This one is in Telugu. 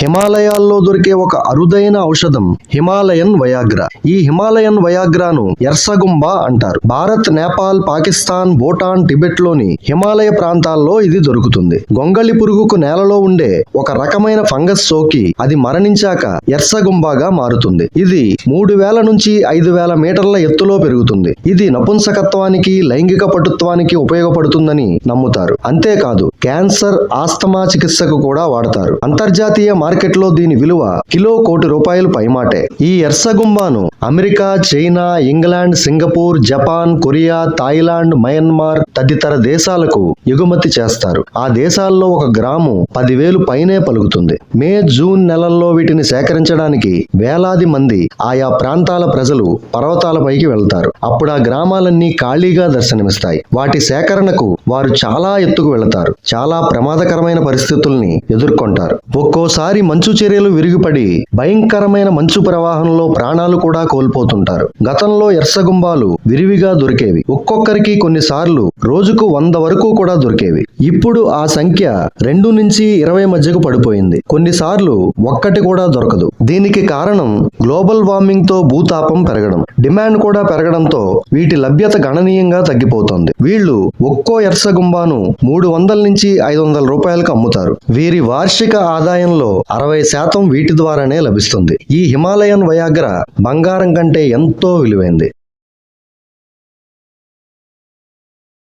హిమాలయాల్లో దొరికే ఒక అరుదైన ఔషధం హిమాలయన్ వయాగ్రా. ఈ హిమాలయన్ వయాగ్రాను ఎర్సగుంబ అంటారు. భారత్ నేపాల్ పాకిస్తాన్ భూటాన్ టిబెట్లోని హిమాలయ ప్రాంతాల్లో ఇది దొరుకుతుంది. గొంగళి పురుగుకు నేలలో ఉండే ఒక రకమైన ఫంగస్ సోకి అది మరణించాక ఎర్సగుంబాగా మారుతుంది. ఇది మూడు వేల నుంచి ఐదు వేల మీటర్ల ఎత్తులో పెరుగుతుంది. ఇది నపుంసకత్వానికి లైంగిక పటుత్వానికి ఉపయోగపడుతుందని నమ్ముతారు. అంతేకాదు క్యాన్సర్ ఆస్తమా చికిత్సకు కూడా వాడతారు. అంతర్జాతీయ మార్కెట్లో దీని విలువ కిలో కోటి రూపాయలు పైమాటే. ఈ ఎర్సగుంబాను America China England Singapore Japan Korea Thailand Myanmar తదితర దేశాలకు ఎగుమతి చేస్తారు. ఆ దేశాల్లో ఒక గ్రాము పదివేలు పైనే పలుకుతుంది. మే జూన్ నెలల్లో వీటిని సేకరించడానికి వేలాది మంది ఆయా ప్రాంతాల ప్రజలు పర్వతాలపైకి వెళ్తారు. అప్పుడు ఆ గ్రామాలన్నీ ఖాళీగా దర్శనమిస్తాయి. వాటి సేకరణకు వారు చాలా ఎత్తుకు వెళతారు. చాలా ప్రమాదకరమైన పరిస్థితుల్ని ఎదుర్కొంటారు. ఒక్కోసారి మంచు చర్యలు విరిగిపడి భయంకరమైన మంచు ప్రవాహంలో ప్రాణాలు కూడా కోల్పోతుంటారు. గతంలో ఎర్సగుంబాలు విరివిగా దొరికేవి. ఒక్కొక్కరికి కొన్నిసార్లు రోజుకు వంద వరకు కూడా దొరికేవి. ఇప్పుడు ఆ సంఖ్య రెండు నుంచి ఇరవై మధ్యకు పడిపోయింది. కొన్నిసార్లు ఒక్కటి కూడా దొరకదు. దీనికి కారణం గ్లోబల్ వార్మింగ్తో భూతాపం పెరగడం. డిమాండ్ కూడా పెరగడంతో వీటి లభ్యత గణనీయంగా తగ్గిపోతుంది. వీళ్ళు ఒక్కో ఎర్సగుంబాను మూడు వందల నుంచి ఐదు వందల రూపాయలకు అమ్ముతారు. వీరి వార్షిక ఆదాయంలో అరవై శాతం వీటి ద్వారానే లభిస్తుంది. ఈ హిమాలయన్ వయాగ్ర బంగారం కంటే ఎంతో విలువైంది.